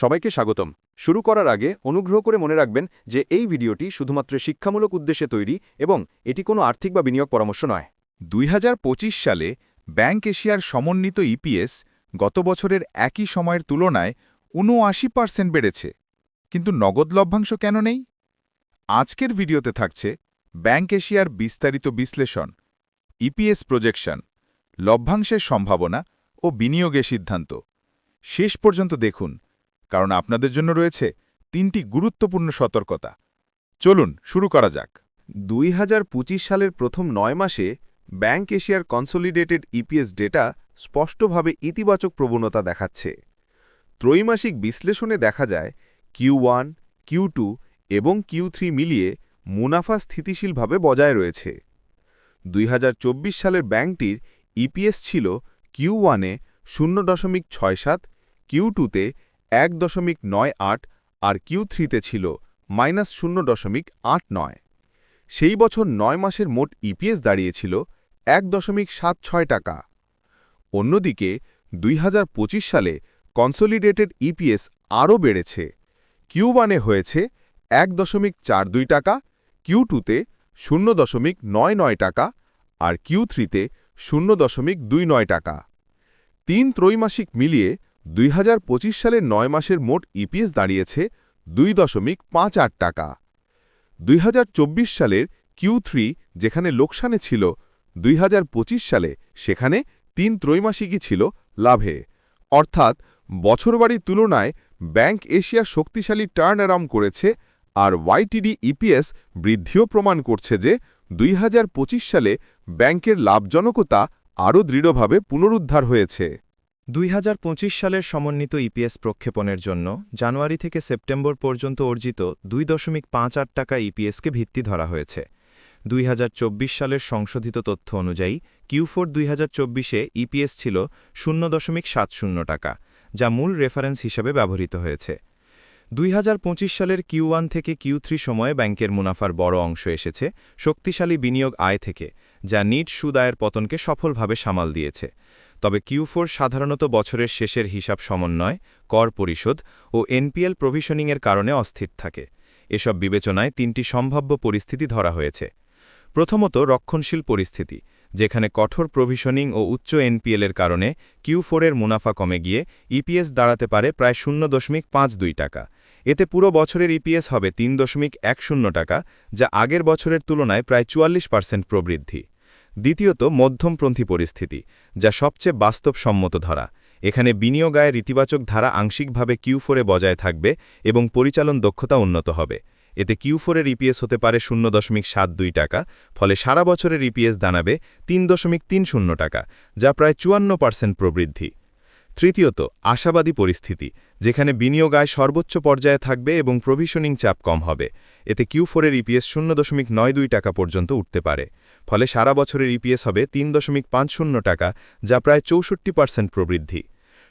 সবাইকে স্বাগতম। শুরু করার আগে অনুগ্রহ করে মনে রাখবেন যে এই ভিডিওটি শুধুমাত্র শিক্ষামূলক উদ্দেশ্যে তৈরি এবং এটি কোনো আর্থিক বা বিনিয়োগ পরামর্শ নয়। দুই সালে ব্যাংক এশিয়ার সমন্বিত ইপিএস গত বছরের একই সময়ের তুলনায় উনআশি পার্সেন্ট বেড়েছে। কিন্তু নগদ লভ্যাংশ কেন নেই? আজকের ভিডিওতে থাকছে ব্যাংক এশিয়ার বিস্তারিত বিশ্লেষণ ইপিএস প্রজেকশন, লভ্যাংশের সম্ভাবনা ও বিনিয়োগের সিদ্ধান্ত। শেষ পর্যন্ত দেখুন কারণ আপনাদের জন্য রয়েছে তিনটি গুরুত্বপূর্ণ সতর্কতা। চলুন, শুরু করা যাক। দুই হাজার পঁচিশ সালের প্রথম নয় মাসে ব্যাংক এশিয়ার কনসোলিডেটেড ইপিএস ডেটা স্পষ্টভাবে ইতিবাচক প্রবণতা দেখাচ্ছে। ত্রৈমাসিক বিশ্লেষণে দেখা যায়, কিউ ওয়ান, কিউ টু এবং কিউ থ্রি মিলিয়ে মুনাফা স্থিতিশীলভাবে বজায় রয়েছে। দুই হাজার চব্বিশ সালের ব্যাংকটির ইপিএস ছিল কিউ ওয়ানে শূন্য দশমিক ছয় সাত, কিউ টুতে এক দশমিক নয় আট আর কিউ থ্রিতে ছিল মাইনাস শূন্য দশমিক আট নয়। সেই বছর নয় মাসের মোট ইপিএস দাঁড়িয়েছিল এক দশমিক সাত ছয় টাকা। অন্যদিকে দুই হাজার পঁচিশ সালে কনসোলিডেটেড ইপিএস আরও বেড়েছে। কিউ ওয়ানে হয়েছে এক দশমিক চার দুই টাকা কিউ টুতে শূন্য দশমিক নয় নয় টাকা আর কিউ থ্রিতে শূন্য দশমিক দুই নয় টাকা। তিন ত্রৈমাসিক মিলিয়ে দুই সালের নয় মাসের মোট ইপিএস দাঁড়িয়েছে দুই দশমিক পাঁচ আট টাকা। দুই হাজার চব্বিশ সালের কিউ যেখানে লোকসানে ছিল, দুই হাজার পঁচিশ সালে সেখানে তিন ত্রৈমাসিকই ছিল লাভে। অর্থাৎ বছরবাড়ির তুলনায় ব্যাংক এশিয়া শক্তিশালী টার্ন করেছে আর ওয়াইটিডি ইপিএস বৃদ্ধিও প্রমাণ করছে যে দুই হাজার পঁচিশ সালে ব্যাংকের লাভজনকতা আরও দৃঢ়ভাবে পুনরুদ্ধার হয়েছে। দুই হাজার পঁচিশ সালের সমন্বিত ইপিএস প্রক্ষেপণের জন্য জানুয়ারি থেকে সেপ্টেম্বর পর্যন্ত অর্জিত দুই দশমিক পাঁচ আট টাকা ইপিএসকে ভিত্তি ধরা হয়েছে। দুই হাজার চব্বিশ সালের সংশোধিত তথ্য অনুযায়ী কিউফোর দুই হাজার ইপিএস ছিল শূন্য দশমিক সাত শূন্য টাকা, যা মূল রেফারেন্স হিসেবে ব্যবহৃত হয়েছে। দুই হাজার পঁচিশ সালের কিউ থেকে কিউ সময়ে ব্যাংকের মুনাফার বড় অংশ এসেছে শক্তিশালী বিনিয়োগ আয় থেকে, যা নিট সুদ আয়ের পতনকে সফলভাবে সামাল দিয়েছে। তবে কিউফোর সাধারণত বছরের শেষের হিসাব সমন্বয়, কর পরিশোধ ও এনপিএল প্রভিশনিংয়ের কারণে অস্থির থাকে। এসব বিবেচনায় তিনটি সম্ভাব্য পরিস্থিতি ধরা হয়েছে। প্রথমত রক্ষণশীল পরিস্থিতি, যেখানে কঠোর প্রভিশনিং ও উচ্চ এনপিএলের কারণে কিউ ফোরের মুনাফা কমে গিয়ে ইপিএস দাঁড়াতে পারে প্রায় শূন্য দশমিক পাঁচ দুই টাকা। এতে পুরো বছরের ইপিএস হবে তিন দশমিক এক শূন্য টাকা, যা আগের বছরের তুলনায় প্রায় চুয়াল্লিশ পার্সেন্ট প্রবৃদ্ধি। দ্বিতীয়ত, মধ্যমপন্থী পরিস্থিতি, যা সবচেয়ে বাস্তবসম্মত ধরা। এখানে বিনিয়োগ আয়ের ইতিবাচক ধারা আংশিকভাবে কিউ ফোরে বজায় থাকবে এবং পরিচালন দক্ষতা উন্নত হবে। এতে কিউ ফোরের ইপিএস হতে পারে শূন্য দশমিক সাত দুই টাকা, ফলে সারা বছরের ইপিএস দাঁড়াবে তিন দশমিক তিন শূন্য টাকা, যা প্রায় চুয়ান্ন পার্সেন্ট প্রবৃদ্ধি। তৃতীয়ত, আশাবাদী পরিস্থিতি, যেখানে বিনিয়োগ আয় সর্বোচ্চ পর্যায়ে থাকবে এবং প্রভিশনিং চাপ কম হবে। এতে কিউ ফোরের ইপিএস শূন্য দশমিক নয় দুই টাকা পর্যন্ত উঠতে পারে। ফলে সারা বছরের ইপিএস হবে তিন দশমিক পাঁচ শূন্য টাকা, যা প্রায় চৌষট্টি পার্সেন্ট প্রবৃদ্ধি।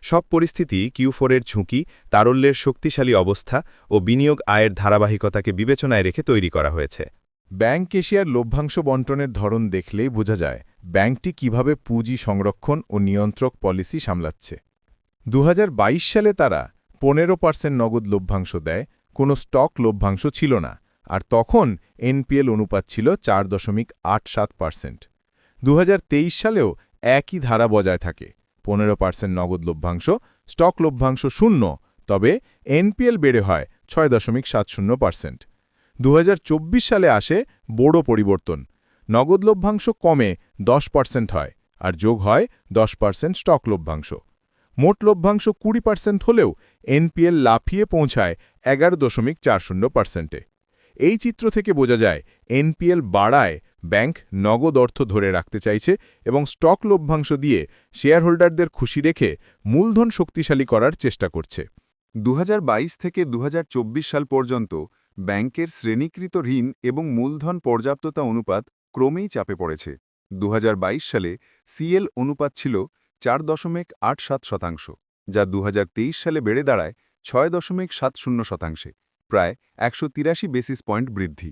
সব পরিস্থিতি কিউ ফোরের ঝুঁকি, তারল্যের শক্তিশালী অবস্থা ও বিনিয়োগ আয়ের ধারাবাহিকতাকে বিবেচনায় রেখে তৈরি করা হয়েছে। ব্যাংক এশিয়ার লভ্যাংশ বন্টনের ধরন দেখলেই বোঝা যায়, ব্যাংকটি কীভাবে পুঁজি সংরক্ষণ ও নিয়ন্ত্রক পলিসি সামলাচ্ছে। দু হাজার বাইশ সালে তারা পনেরো পার্সেন্ট নগদ লভ্যাংশ দেয়, কোনো স্টক লভ্যাংশ ছিল না, আর তখন এনপিএল অনুপাত ছিল চার দশমিক আট সাত পার্সেন্ট। দু হাজার তেইশ সালেও একই ধারা বজায় থাকে, পনেরো পার্সেন্ট নগদ লভ্যাংশ, স্টক লভ্যাংশ শূন্য, তবে এনপিএল বেড়ে হয় ছয় দশমিক সাত শূন্য পার্সেন্ট। দু হাজার চব্বিশ সালে আসে বড় পরিবর্তন, নগদ লভ্যাংশ কমে দশ পার্সেন্ট হয়, আর যোগ হয় দশ পার্সেন্ট স্টক লভ্যাংশ। মোট লভ্যাংশ কুড়ি পার্সেন্ট হলেও এনপিএল লাফিয়ে পৌঁছায় এগারো দশমিক চার শূন্য পার্সেন্টে। এই চিত্র থেকে বোঝা যায়, এনপিএল বাড়ায় ব্যাংক নগদ অর্থ ধরে রাখতে চাইছে এবং স্টক লভ্যাংশ দিয়ে শেয়ারহোল্ডারদের খুশি রেখে মূলধন শক্তিশালী করার চেষ্টা করছে। দু হাজার বাইশ থেকে দু হাজার চব্বিশ সাল পর্যন্ত ব্যাংকের শ্রেণীকৃত ঋণ এবং মূলধন পর্যাপ্ততা অনুপাত ক্রমেই চাপে পড়েছে। দু হাজার বাইশ সালে সিএল অনুপাত ছিল চার দশমিক আট সাত শতাংশ, যা দু হাজার তেইশ সালে বেড়ে দাঁড়ায় ছয় দশমিক সাত শূন্য শতাংশে, প্রায় একশো তিরাশি বেসিস পয়েন্ট বৃদ্ধি।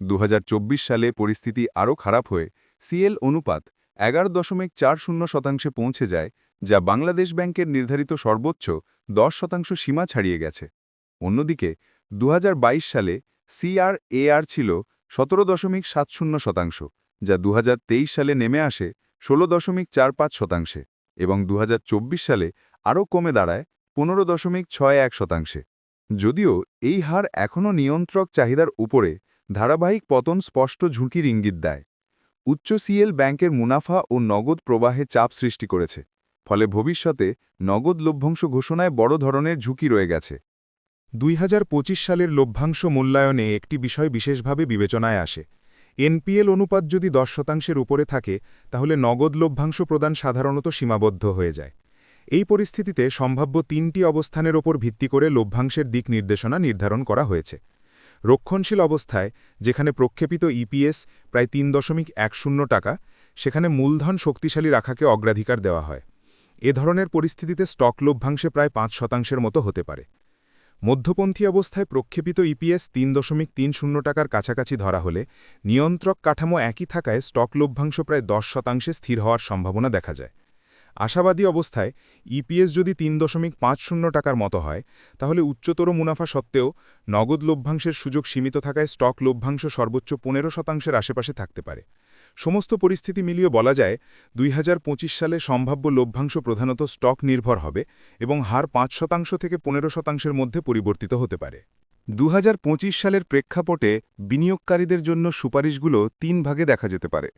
দু হাজার চব্বিশ সালে পরিস্থিতি আরও খারাপ হয়ে সিএল অনুপাত এগারো দশমিক চার শূন্য শতাংশে পৌঁছে যায়, যা বাংলাদেশ ব্যাংকের নির্ধারিত সর্বোচ্চ দশ শতাংশ সীমা ছাড়িয়ে গেছে। অন্যদিকে দু হাজার বাইশ সালে সিআরএআর ছিল সতেরো দশমিক সাত শূন্য শতাংশ, যা দুহাজার তেইশ সালে নেমে আসে ষোলো দশমিক চার পাঁচ শতাংশে। এবং দু হাজার চব্বিশ সালে আরও কমে দাঁড়ায় পনেরো দশমিক ছয় এক শতাংশে। যদিও এই হার এখনও নিয়ন্ত্রক চাহিদার উপরে ধারাবাহিক পতন স্পষ্ট ঝুঁকির ইঙ্গিত দেয়। উচ্চ সিএল ব্যাংকের মুনাফা ও নগদ প্রবাহে চাপ সৃষ্টি করেছে, ফলে ভবিষ্যতে নগদ লভ্যাংশ ঘোষণায় বড় ধরনের ঝুঁকি রয়ে গেছে। দুই হাজার পঁচিশ সালের লভ্যাংশ মূল্যায়নে একটি বিষয় বিশেষভাবে বিবেচনায় আসে এনপিএল অনুপাত যদি দশ শতাংশের উপরে থাকে, তাহলে নগদ লভ্যাংশ প্রদান সাধারণত সীমাবদ্ধ হয়ে যায়। এই পরিস্থিতিতে সম্ভাব্য তিনটি অবস্থানের ওপর ভিত্তি করে লভ্যাংশের দিক নির্দেশনা নির্ধারণ করা হয়েছে। রক্ষণশীল অবস্থায়, যেখানে প্রক্ষেপিত ইপিএস প্রায় তিন দশমিক এক শূন্য টাকা, সেখানে মূলধন শক্তিশালী রাখাকে অগ্রাধিকার দেওয়া হয়। এ ধরনের পরিস্থিতিতে স্টক লভ্যাংশে প্রায় পাঁচ শতাংশের মতো হতে পারে। মধ্যপন্থী অবস্থায় প্রক্ষেপিত ইপিএস তিন দশমিক তিন শূন্য টাকার কাছাকাছি ধরা হলে নিয়ন্ত্রক কাঠামো একই থাকায় স্টক লভ্যাংশ প্রায় দশ শতাংশে স্থির হওয়ার সম্ভাবনা দেখা যায়। আশাবাদী অবস্থায় ইপিএস যদি তিন দশমিক পাঁচ শূন্য টাকার মতো হয়, তাহলে উচ্চতর মুনাফা সত্ত্বেও নগদ লভ্যাংশের সুযোগ সীমিত থাকায় স্টক লভ্যাংশ সর্বোচ্চ পনেরো শতাংশের আশেপাশে থাকতে পারে। সমস্ত পরিস্থিতি মিলিয়ে বলা যায়, দুই হাজার পঁচিশ সালে সম্ভাব্য লভ্যাংশ প্রধানত স্টক নির্ভর হবে এবং হার পাঁচ শতাংশ থেকে পনেরো শতাংশের মধ্যে পরিবর্তিত হতে পারে। দু হাজার পঁচিশ সালের প্রেক্ষাপটে বিনিয়োগকারীদের জন্য সুপারিশগুলো তিন ভাগে দেখা যেতে পারে।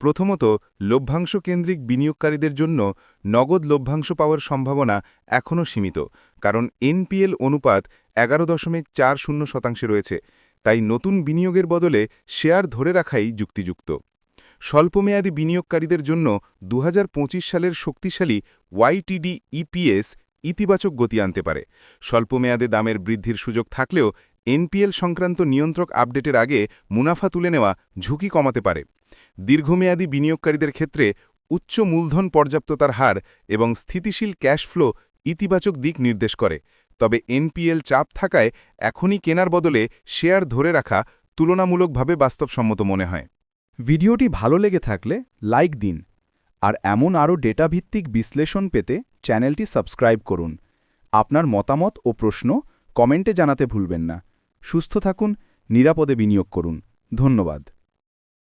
প্রথমত, লভ্যাংশ কেন্দ্রিক বিনিয়োগকারীদের জন্য নগদ লভ্যাংশ পাওয়ার সম্ভাবনা এখনও সীমিত, কারণ এনপিএল অনুপাত এগারো দশমিক চার শূন্য শতাংশে রয়েছে, তাই নতুন বিনিয়োগের বদলে শেয়ার ধরে রাখাই যুক্তিযুক্ত। স্বল্পমেয়াদী বিনিয়োগকারীদের জন্য দুহাজার পঁচিশ সালের শক্তিশালী ওয়াইটিডি ইপিএস ইতিবাচক গতি আনতে পারে। স্বল্পমেয়াদে দামের বৃদ্ধির সুযোগ থাকলেও এনপিএল সংক্রান্ত নিয়ন্ত্রক আপডেটের আগে মুনাফা তুলে নেওয়া ঝুঁকি কমাতে পারে। দীর্ঘমেয়াদী বিনিয়োগকারীদের ক্ষেত্রে উচ্চ মূলধন পর্যাপ্ততার হার এবং স্থিতিশীল ক্যাশ ফ্লো ইতিবাচক দিক নির্দেশ করে। তবে এনপিএল চাপ থাকায় এখনই কেনার বদলে শেয়ার ধরে রাখা তুলনামূলকভাবে বাস্তবসম্মত মনে হয়। ভিডিওটি ভালো লেগে থাকলে লাইক দিন আর এমন আরও ডেটাভিত্তিক বিশ্লেষণ পেতে চ্যানেলটি সাবস্ক্রাইব করুন। আপনার মতামত ও প্রশ্ন কমেন্টে জানাতে ভুলবেন না। সুস্থ থাকুন, নিরাপদে বিনিয়োগ করুন। ধন্যবাদ।